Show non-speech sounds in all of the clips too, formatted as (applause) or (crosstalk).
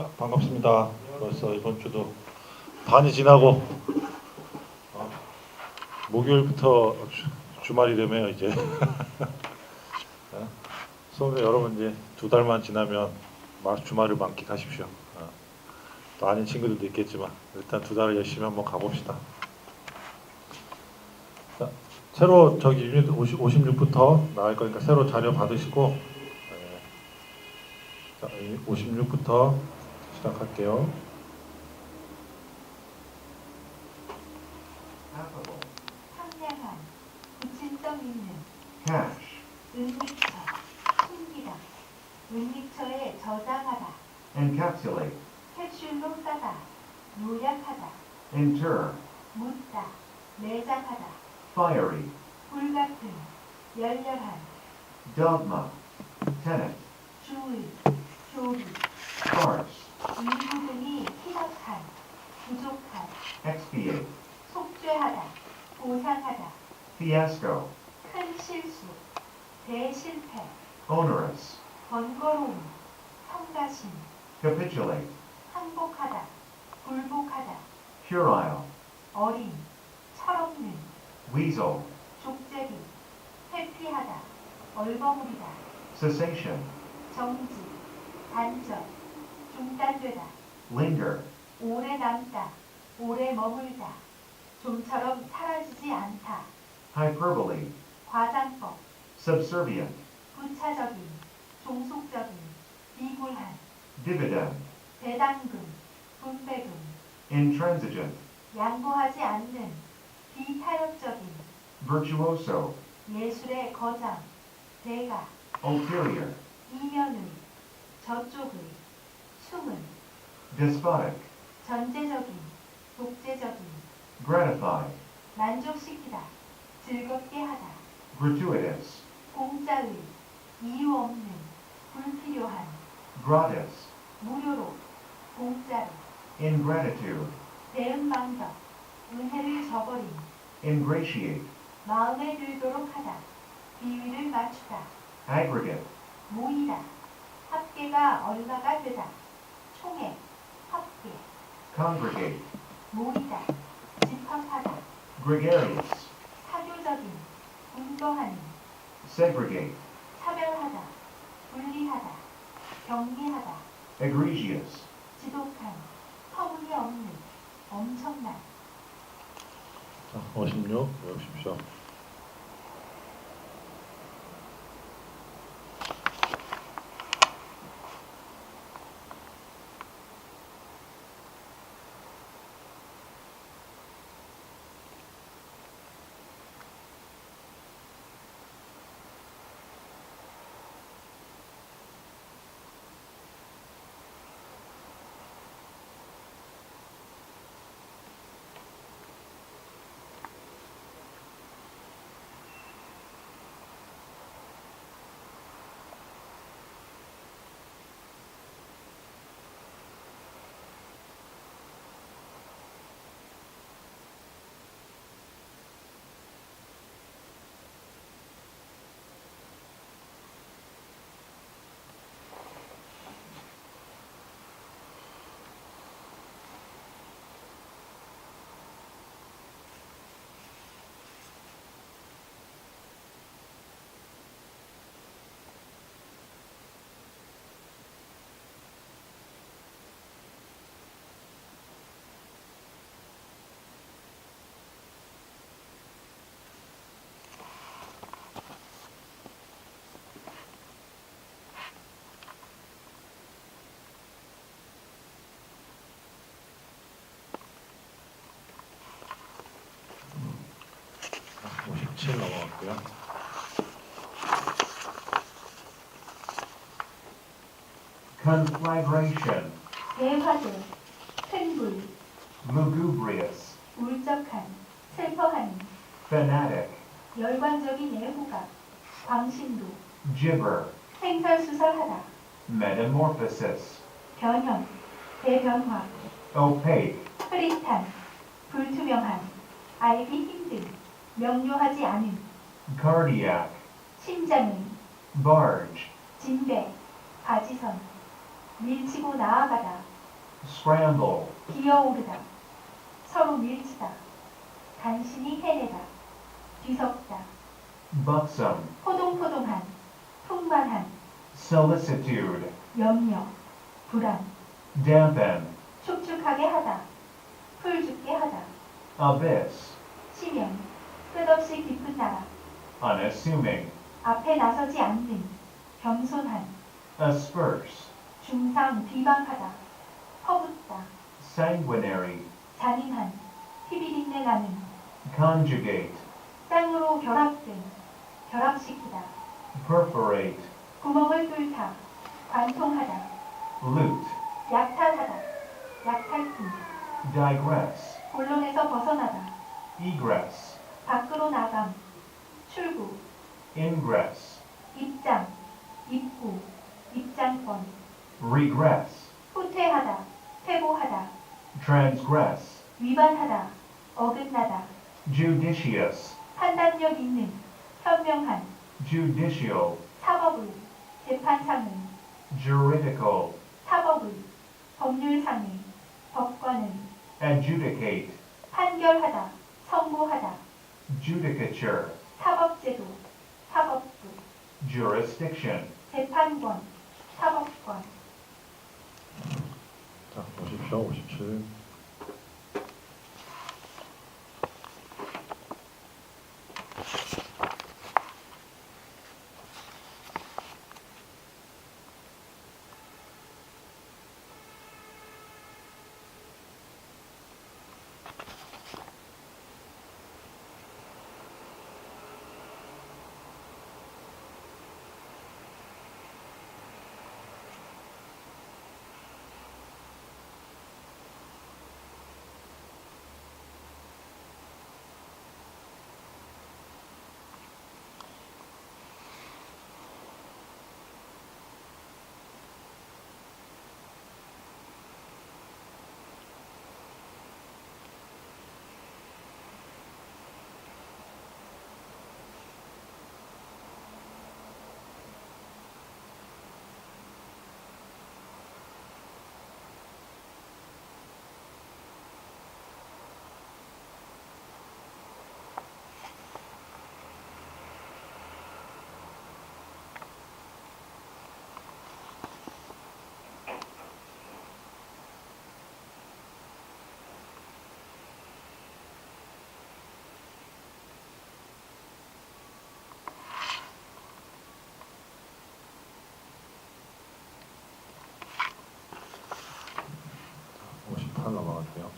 자, 반갑습니다. 벌써 이번 주도 반이 지나고 어, 목요일부터 주, 주말이라며요 이제. (laughs) 어, 수험생 여러분 이제 두 달만 지나면 마- 주말을 만끽하십시오. 어, 또 아닌 친구들도 있겠지만 일단 두 달을 열심히 한번 가봅시다. 자, 새로 저기 유닛 50, 56부터 나갈 거니까 새로 자료 받으시고 예. 자, 56부터 시작할게요. affable, 상냥한, 구체성 있는, cash, 은닉처, 숨기다, 은닉처에 저장하다, encapsulate, 캡슐로 싸다, 요약하다, inter, 묻다, 매장하다, fiery, 불같은, 열렬한, dogma, tenet, 주의, 교리, farce, 일부 등이 희박한, 부족한, expiate, 속죄하다, 보상하다, fiasco, 큰 실수, 대실패, onerous, 번거로움, 성가심, capitulate, 항복하다, 굴복하다, puerile, 어린, 철없는, weasel, 족제비, 회피하다, 얼버무리다, cessation, 정지, 단절, 중단되다, linger, 오래 남다, 오래 머물다, 좀처럼 사라지지 않다, hyperbole, 과장법, subservient, 부차적인, 종속적인, 비굴한, dividend, 배당금, 분배금, intransigent, 양보하지 않는, 비타협적인, virtuoso, 예술의 거장, 대가, ulterior, 이면의, 저쪽의, 숨은, despotic, 전제적인, 독재적인, gratify, 만족시키다, 즐겁게 하다, gratuitous, 공짜의, 이유 없는, 불필요한, gratis, 무료로, 공짜로, ingratitude, 대응 방법, 은혜를 저버림, ingratiate, 마음에 들도록 하다, 비위를 맞추다, aggregate, 모이다, 합계가 얼마가 되다, 총액, 합계, congregate, 모이다, 집합하다, gregarious, 사교적인, 분거하는, segregate, 차별하다, 분리하다, 경계하다, egregious, 지독한, 터무니없는, 엄청난, 자, 56 외우십시오. 자, 57 넘어갔고요. conflagration, 대화제, 큰 불, lugubrious, 울적한, 슬퍼하는, fanatic, 열광적인 애호가, 광신도, gibber, 횡설수설하다, metamorphosis, 변형, 대변화, opaque, 흐릿한, 불투명한, 알기 힘든, 명료하지 않은, cardiac, 심장의, barge, 진배, 가지선, 밀치고 나아가다, scramble, 기어오르다, 서로 밀치다, 간신히 해내다, 뒤섞다, buxom, 포동포동한, 풍만한, solicitude, 염려, 불안, dampen, 축축하게 하다, 풀 죽게 하다, abyss, 치명, 끝없이 깊은 나라, unassuming, 앞에 나서지 않는, 겸손한, asperse, 중상 비방하다, 퍼붓다, sanguinary, 잔인한, 피비린내 나는, conjugate, 땅으로 결합된, 결합시키다, perforate, 구멍을 뚫다, 관통하다, loot, 약탈하다, 약탈품, digress, 본론에서 벗어나다, egress, 밖으로 나감, 출구, ingress, 입장, 입구, 입장권, regress, 후퇴하다, 퇴보하다, transgress, 위반하다, 어긋나다, judicious, 판단력 있는, 현명한, judicial, 사법을, 재판상을, juridical, 사법을, 법률상을, 법관을, adjudicate, 판결하다, 선고하다, judicature, 사법제도, 사법부, jurisdiction, 재판권, 사법권, 자, 보십시오. 57. 58 넘어갈게요.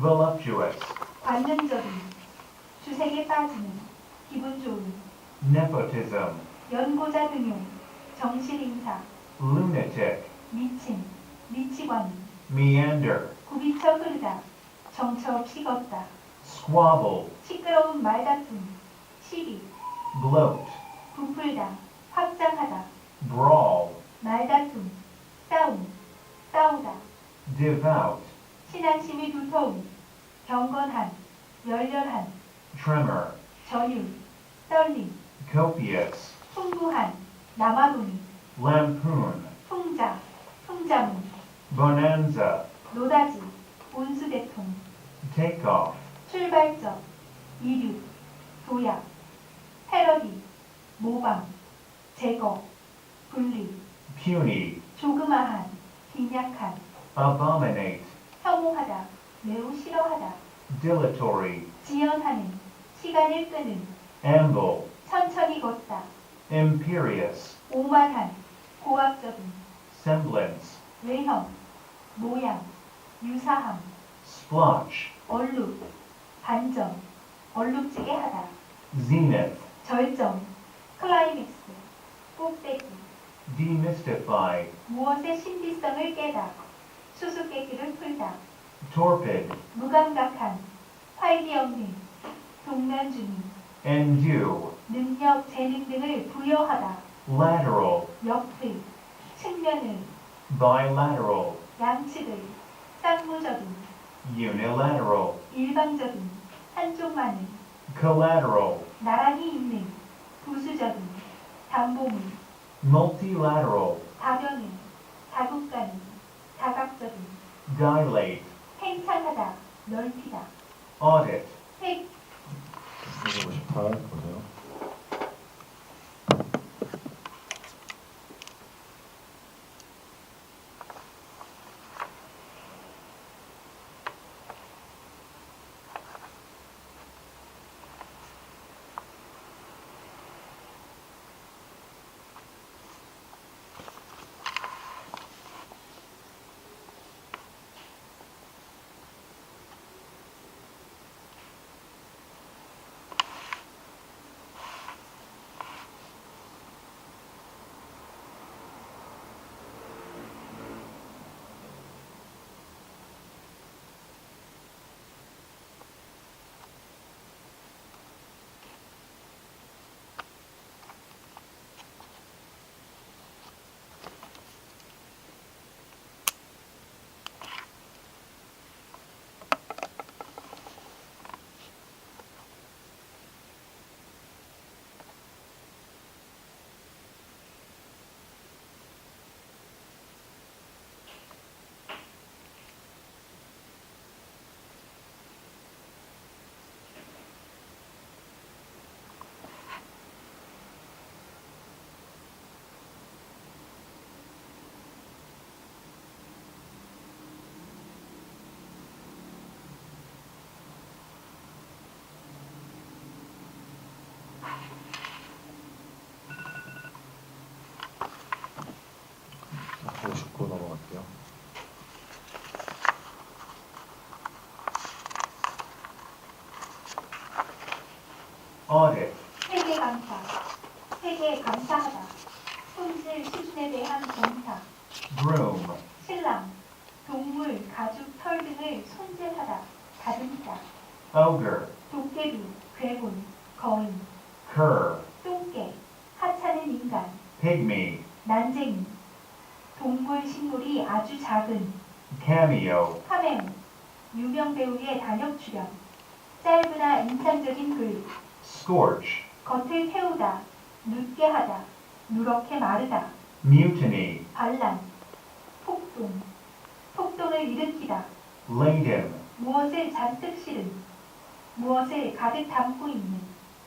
voluptuous, 관념적인, 주색에 빠지는, 기분 좋은, nepotism, 연고자 등용, 정신인사, lunatic, 미친, 미치광이, meander, 굽이쳐 흐르다, 정처 없이 걷다, squabble, 시끄러운 말다툼, 시비, gloat, 부풀다, 확장하다, brawl, 말다툼, 싸움, 싸우다, devout, 신앙심이 두터운, 경건한, 열렬한, tremor, 전율, 떨림, copious, 풍부한, 남아도니, lampoon, 풍자, 풍자문, bonanza, 노다지, 온수대통, takeoff, 출발점, 이륙, 도약, 패러디, 모방, 제거, 분리, puny, 조그마한, 빈약한, abominate, 혐오하다, 매우 싫어하다, dilatory, 지연하는, 시간을 끄는, amble, 천천히 걷다, imperious, 오만한, 고압적인, semblance, 외형, 모양, 유사함, splotch, 얼룩, 반점, 얼룩지게 하다, zenith, 절정, 클라이맥스, 꼭대기, demystify, 무엇의 신비성을 깨다, 수수께끼를 풀다, torpid, 무감각한, 활기 없는, 동면 중인, endue, 능력, 재능 등을 부여하다, lateral, 옆의, 측면을, bilateral, 양측을, 쌍무적인, unilateral, 일방적인, 한쪽만을, collateral, 나란히 있는, 부수적인, 담보물, multilateral, 다변인, 다국간인, 다각적인, dilate, 팽창하다, 넓히다, audit, 획, 258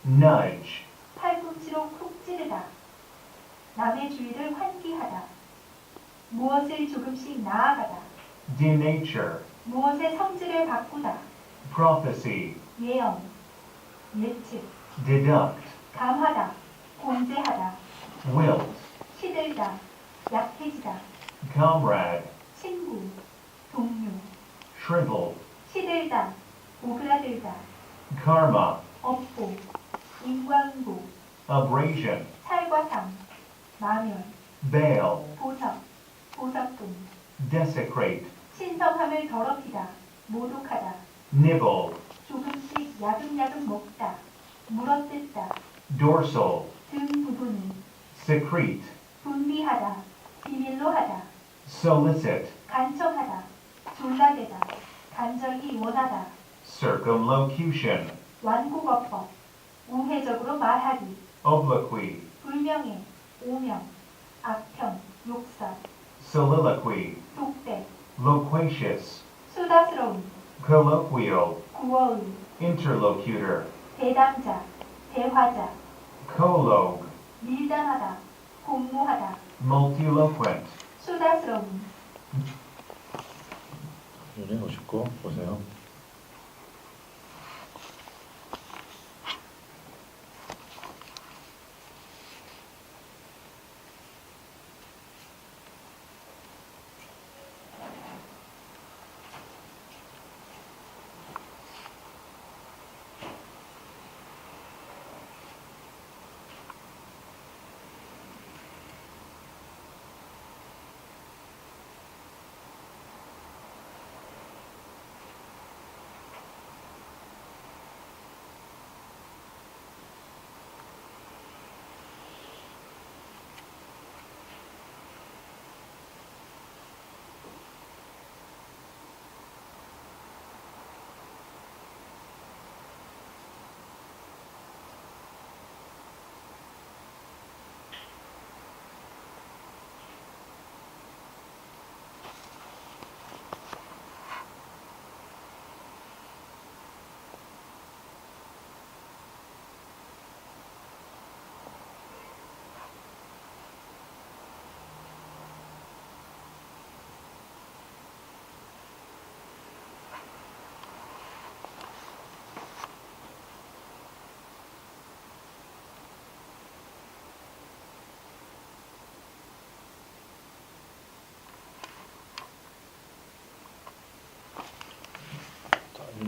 Nudge, 팔꿈치로 콕 찌르다, 남의 주의를 환기하다, 무엇을 조금씩 나아가다, denature, 무엇의 성질을 바꾸다, prophecy, 예언, 예측, deduct, 감하다, 공제하다, wilt, 시들다, 약해지다, comrade, 친구, 동료, shrivel, 시들다, 오그라들다, karma, 업보, 인광보, abrasion, 살과 상, 마멸, bail, 보석, 보석동, desecrate, 신성함을 더럽히다, 모독하다, nibble, 조금씩 야금야금 먹다, 물어뜯다, dorsal, 등 부분을 secrete, 분비하다, 비밀로 하다, solicit, 간청하다, 졸라대다, 간절히 원하다, circumlocution, 완곡어법, 우회적으로 말하기, obloquy, 불명예, 오명, 악평, 욕설, soliloquy, 독대, loquacious, 수다스러운, colloquial, 구어의, interlocutor, 대담자, 대화자, collogue, 밀담하다, 공모하다, multiloquent, 수다스러운, 유닛 59 보세요.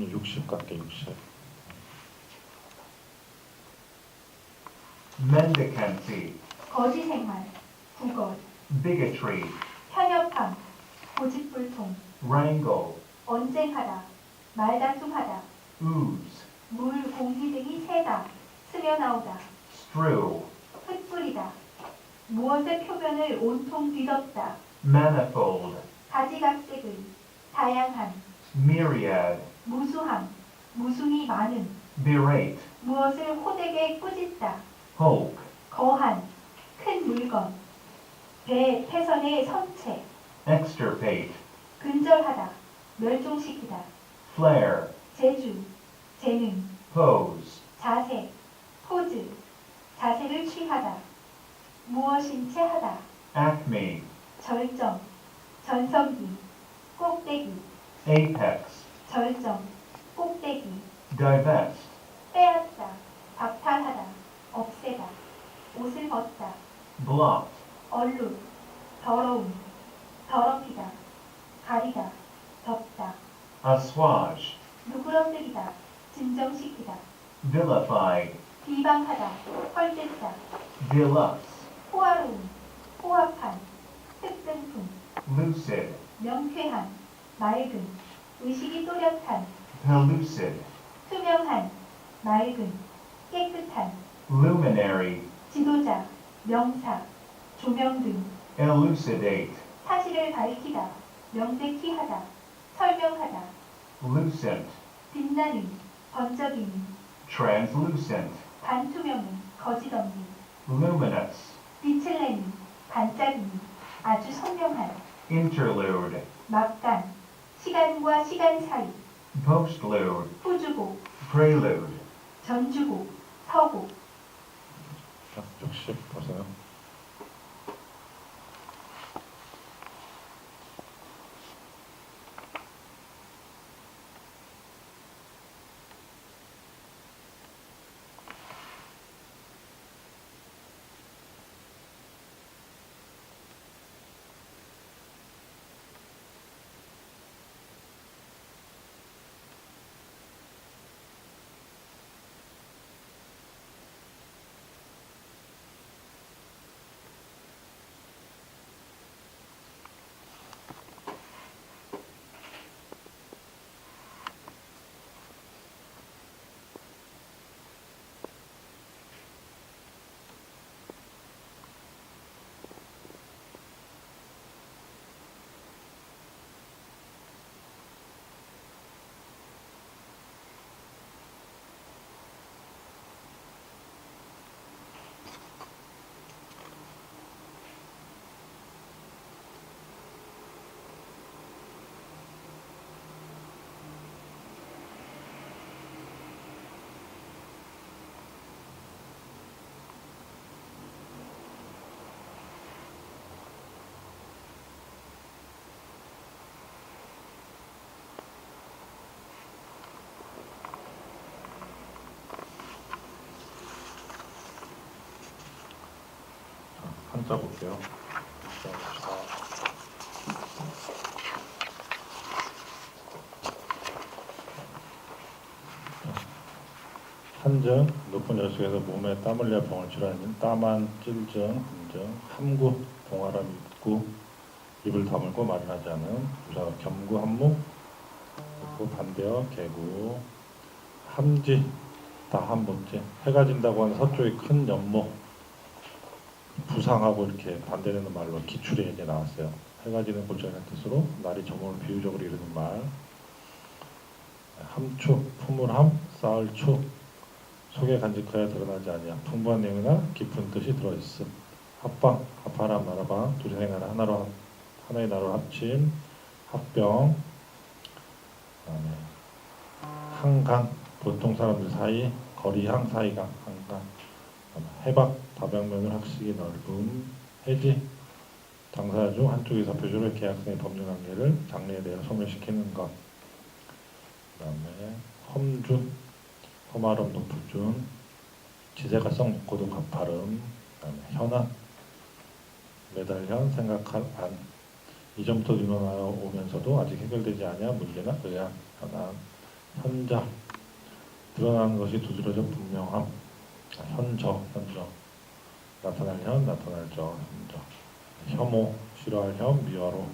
음, 60 갈게 60. mendicancy, 거지 생활, 구걸, bigotry, 편협함, 고집불통, wrangle, 언쟁하다, 말다툼하다, ooze, 물, 공기 등이 새다, 스며나오다, strew, 흩뿌리다, 무엇의 표면을 온통 뒤덮다, manifold, 가지각색의, 다양한, myriad, 무수함, 무순히 많은, berate, 무엇을 호되게 꾸짖다, hulk, 거한, 큰 물건, 배, 패선의 선체, extirpate, 근절하다, 멸종시키다, flare, 재주, 재능, pose, 자세, 포즈, 자세를 취하다, 무엇인 채 하다, acme, 절정, 전성기, 꼭대기, apex, 절정, 꼭대기, divest, 빼앗다, 박탈하다, 없애다, 옷을 벗다, blot, 얼룩, 더러움, 더럽히다, 가리다, 덮다, assuage, 누그러뜨리다, 진정시키다, vilify, 비방하다, 헐뜯다, deluxe, 호화로움, 호합한, 특등품, lucid, 명쾌한, 맑은, 의식이 또렷한, pellucid, 투명한, 맑은, 깨끗한, luminary, 지도자, 명사, 조명 등 elucidate, 사실을 밝히다, 명백히 하다, 설명하다, lucent, 빛나는, 번쩍이는, translucent, 반투명은, 거짓없는, luminous, 빛을 내는, 반짝이는, 아주 선명한, interlude, 막간, 시간과 시간 사이, postlude, 후주곡, prelude, 전주곡, 서곡, 자, 60 보세요. 자, 한자 볼게요. 한증, 높은 열속에서 몸에 땀 흘려 병을 치료하는 땀한, 찔증, 한증, 함구, 동아람 입구, 입을 다물고 말을 하지 않은 부사가 겸구, 한무, 그리고 반대어, 개구, 함지, 다한 번째, 해가 진다고 하는 서쪽의 큰 연못, 부상하고 이렇게 반대되는 말로 기출에 이제 나왔어요. 해가 지는 골짜기라는 뜻으로 날이 저물을 비유적으로 이루는 말. 함추, 품을함, 쌓을추, 속에 간직하여 드러나지 아니야. 풍부한 내용이나 깊은 뜻이 들어있음. 합방, 합하람, 나라방, 둘이 생각하는 하나로 합- 하나의 나라로 합침, 합병, 한강, 보통 사람들 사이, 거리항 사이강, 한강, 해박, 다방면을 학식이 넓음, 해지, 당사자 중 한쪽에서 표준의 계약성의 법률 관계를 장래에 대해 소멸시키는 것. 그다음에 험준, 험하름 높을준, 지세가성 높고도 가파름, 그다음에 현안, 매달현, 생각할 안. 이전부터 늘어나오면서도 아직 해결되지 않아 문제나 의학, 현안, 현자 드러나는 것이 두드러져 분명함 아, 현저 현저 나타날 현 나타날 저 현저. 혐오 싫어할 혐 미화로.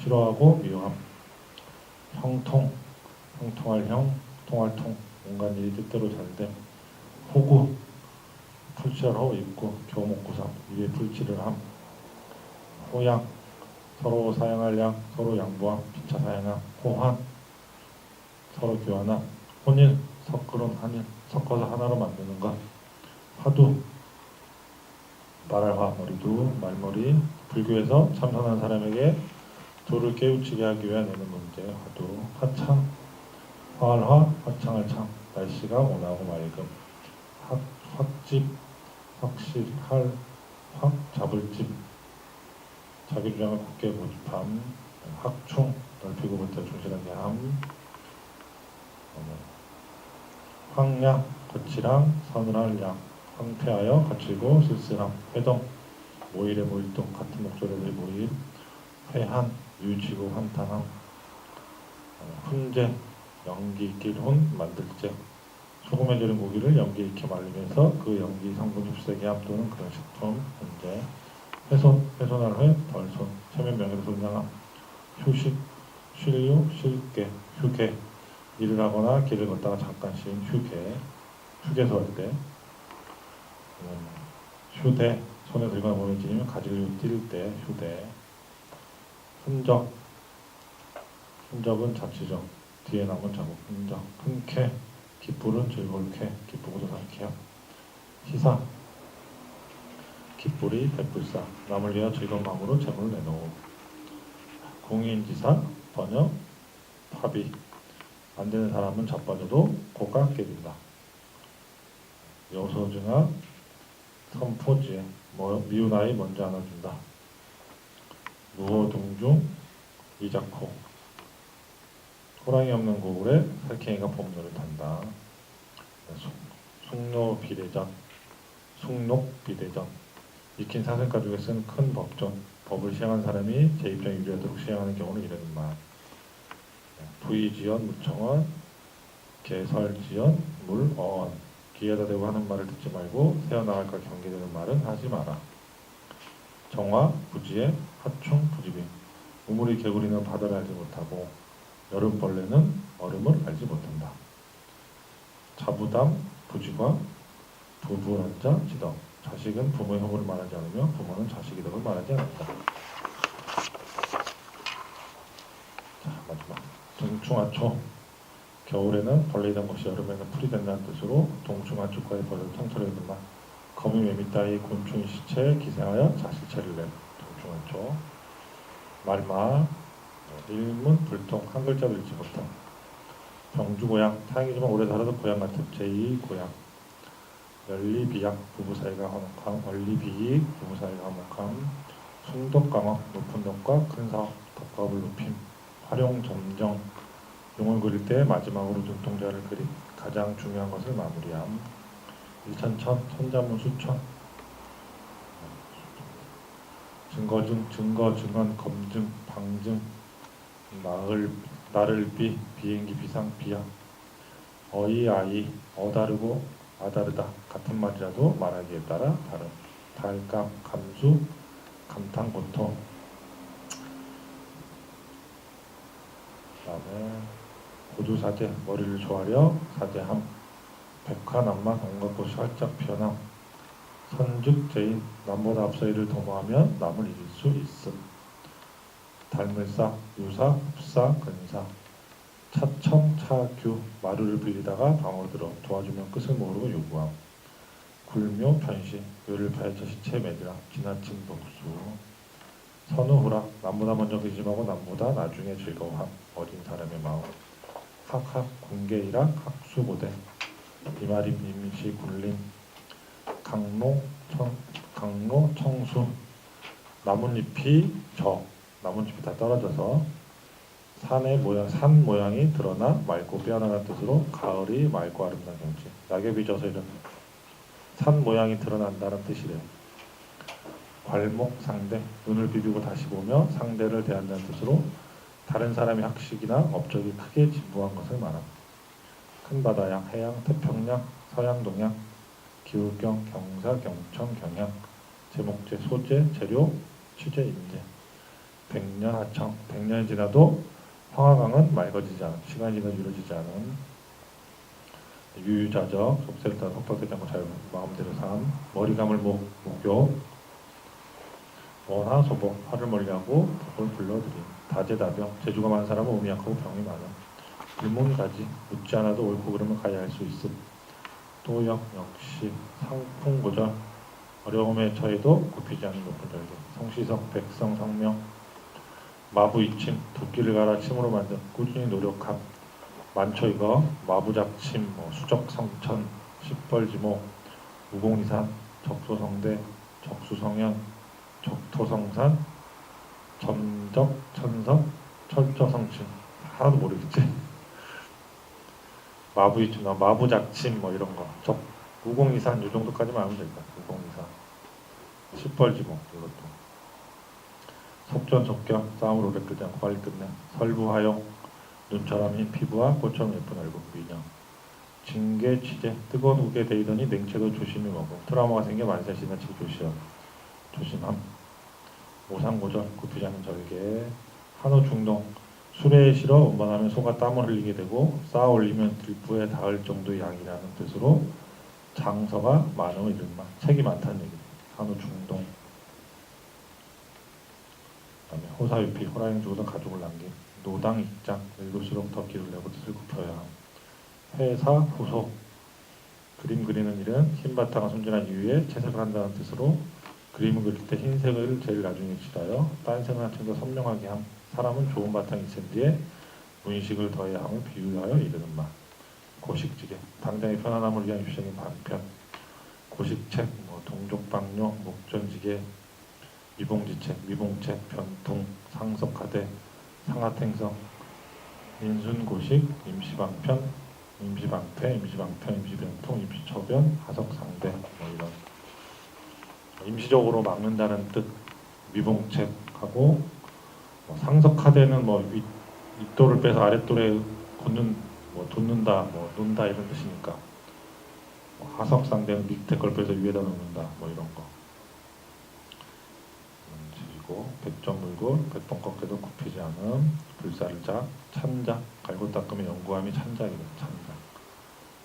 싫어하고 미워함. 형통 형통할 형 통할 통. 온갖 일이 뜻대로 잘됨. 호구 풀칠호 입고 교목구삼 위에 풀칠을 함. 호양 서로 사양할 양 서로 양보함. 피차 사양함. 호환 서로 교환함. 혼일 섞으론 한일 섞어서 하나로 만드는 것. 화두 말할 화 머리도 말머리 불교에서 참선한 사람에게 도를 깨우치게 하기 위한 내는 문제 화두 화창 화할 화 화창할 창 날씨가 온하고 맑음. 확 확집 확실할 확 잡을 집. 자기 주장을 굳게 고집함 학충 넓히고 볼때 충실하게 함. 어, 황양 거칠랑 서늘할 양 황폐하여 거칠고 쓸쓸함 회동 모일의 모일동 같은 목소리의 모일 회한 유지고 한탄함 어, 훈제 연기 있길 훈 만들제 소금에 절인 고기를 연기 있게 말리면서 그 연기 성분이 흡수되게 함 또는 그런 식품 훈제 훼손 훼손할 회 덜손 체면 명예를 손상함 휴식 쉴유 쉴게 휴게 일을 하거나 길을 걷다가 잠깐 쉰 휴게 휴게소 할때 음, 휴대 손에 들거나 몸에 지니면 가지를 뛸때 휴대. 흔적. 흔적은 자치적 뒤에 남은 자국 흔적. 흔쾌. 기쁠은 즐거울쾌. 기쁘고도 상쾌함. 희사. 기쁘리 베풀사. 남을 위하여 즐거운 마음으로 재물을 내놓음 공인지사 번역 합의. 안 되는 사람은 자빠져도 고가 깨진다. 여소증아 선포지에 뭐, 미운 아이 먼저 안아준다. 무호둥중 이자코 호랑이 없는 고을에 살쾡이가 봄노를 탄다. 숙로 비대전 숙록 비대전 익힌 사생 가족에 쓴 큰 법전 법을 시행한 사람이 제 입장에 유리하도록 시행하는 경우는 이르는 말 부의지연 무청원 개설지연 물어원 기회다 대고 하는 말을 듣지 말고 새어나갈까 경계되는 말은 하지 마라. 정화 부지에 하충 부지빈 우물이 개구리는 바다를 알지 못하고 여름벌레는 얼음을 알지 못한다. 자부담 부지과 부부란자 지덕. 자식은 부모의 허물을 말하지 않으며 부모는 자식의 덕을 말하지 않는다. 자 마지막. 동충하초 겨울에는 벌레 된 것이 여름에는 풀이 된다는 뜻으로 동충하초과의 벌레를 통틀어 있는 말. 거미 매미 따위 곤충 시체에 기생하여 자식체를 낸 동충하초 말마 일문 불통 한 글자도 읽지 못함. 병주 고향 타양이지만 오래 살아도 고향 같은 제2 고향. 연리비약 부부 사이가 화목함 원리 비익 부부 사이가 화목함. 숭덕 강화 높은 덕과 큰 사업 덕과업을 높임. 활용 점정 용을 그릴 때 마지막으로 눈동자를 그리 가장 중요한 것을 마무리함. 일천천 천자문 수천. 증거증 증거 증언 검증 방증 나을 나를 비 비행기 비상 비양 어이 아이 어다르고 아다르다 같은 말이라도 말하기에 따라 다름 달감 감수 감탄 고통. 그 다음에 고두사제 머리를 조아려 사제함. 백화남만 온갖 곳이 활짝 피어남 선즉제인 남보다 앞서 이를 도모하면 남을 이길 수 있음. 달물사 유사 흡사 근사. 차청 차규 마루를 빌리다가 방으로 들어 도와주면 끝을 모르고 요구함. 굴묘 편시 요를 파헤쳐 시체 매드라. 지나친 복수. 선우후라. 남보다 먼저 근심하고 남보다 나중에 즐거워함. 어린 사람의 마음 학학 공개이라 학수고대. 이마림 임시 굴림. 강로 청 강로 청수. 나뭇잎이 저. 나뭇잎이 다 떨어져서 산의 모양 산 모양이 드러나 맑고 빼어나는 뜻으로 가을이 맑고 아름다운 경치 낙엽이 져서 이런 산 모양이 드러난다는 뜻이래요. 괄목 상대. 눈을 비비고 다시 보며 상대를 대한다는 뜻으로 다른 사람의 학식이나 업적이 크게 진부한 것을 말함. 큰 바다양, 해양, 태평양, 서양, 동양, 기울경, 경사, 경천, 경향, 제목제, 소재, 재료, 취재, 인재. 백년 하청, 백년이 지나도 황하강은 맑아지지 않은, 시간이 지나도 이루어지지 않은 유유자적, 속세를 따라 속박되지 자유, 마음대로 삶, 머리 감을 목, 목교, 원하, 소복, 화를 멀리하고 복을 불러들임, 다재다병, 재주가 많은 사람은 몸이 약하고 병이 많아. 일문 가지, 묻지 않아도 옳고 그름을 가야 할 수 있음. 또역, 역시, 상풍고절, 어려움에 처해도 굽히지 않는 높은 절개, 성시석, 백성, 성명, 마부이침, 도끼를 갈아 침으로 만든 꾸준히 노력함, 많죠 이거, 마부작침, 뭐 수적성천, 십벌지모, 무공이산, 적소성대, 적수성현, 적토성산, 점적천석, 철저성침 하나도 모르겠지. 마부이침, 나 마부작침 뭐 이런 거, 적 무공이산 이 정도까지만 하면 될 것 같아. 무공이산, 십벌지모 이것도. 속전속결 싸움을 오래 끄지 않고 빨리 끝내. 설부하용 눈처럼 흰 피부와 꽃처럼 예쁜 얼굴 민영 징계 취재 뜨거운 우게 데이더니 냉채도 조심히 먹어. 트라우마가 생겨 만세 지나치게 조심. 조심함 오상고절 굽히지 않는 절개 한우 중동 술에 실어 운반하면 소가 땀을 흘리게 되고 쌓아 올리면 들부에 닿을 정도의 양이라는 뜻으로 장서가 많음을 이른다 책이 많다는 얘기다. 한우 중동. 그다음에 호사유피 호랑이 죽어도 가족을 남긴 노당 입장 읽을수록 더 기를 내고 뜻을 굽혀야 함. 회사 후속. 그림 그리는 일은 흰 바탕을 손질한 이후에 채색을 한다는 뜻으로 그림을 그릴 때 흰색을 제일 나중에 칠하여 딴 색을 한층 더 선명하게 함. 사람은 좋은 바탕이 있은 뒤에 문식을 더해야 함을 비유하여 이르는 말. 고식지게. 당장의 편안함을 위한 유생의 반편. 고식책 뭐 동족방뇨 목전지게 미봉지책, 미봉책, 변통, 상석하대, 상하탱성, 민순고식, 임시방편, 임시방패, 임시방편, 임시변통, 임시처변, 하석상대 뭐 이런 임시적으로 막는다는 뜻 미봉책하고 뭐 상석하대는 뭐 윗, 윗돌을 빼서 아랫돌에 걷는 뭐 돋는다, 뭐 논다 이런 뜻이니까 뭐 하석상대는 밑에 걸 빼서 위에다 놓는다 뭐 이런 거. 지지고 백정물고 백번 꺾여도 굽히지 않음 불사를 작 찬작 갈고 닦으면 연구함이 찬작이다 찬작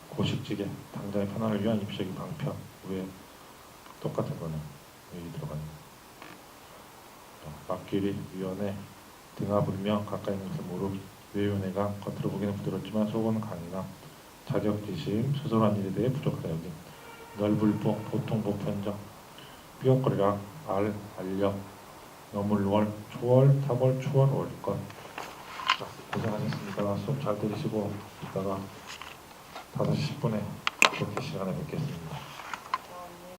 고식지게 당장의 편안을 위한 입식이 방편 왜 똑같은 거네 여기 들어가는 거. 막길이 위원회 등하 불명 가까이 있는 것을 모르 외윤회가 겉으로 보기는 부드럽지만 속은 강이나 자격지심 수설한 일에 대해 부족하다 여기. 넓을보 보통 보편적 삐걱거리라 알 알력 너물월 초월 타월 월것. 자, 고생하셨습니다. 수업 잘 들으시고 이따가 5시 10분에 그렇게 시간에 뵙겠습니다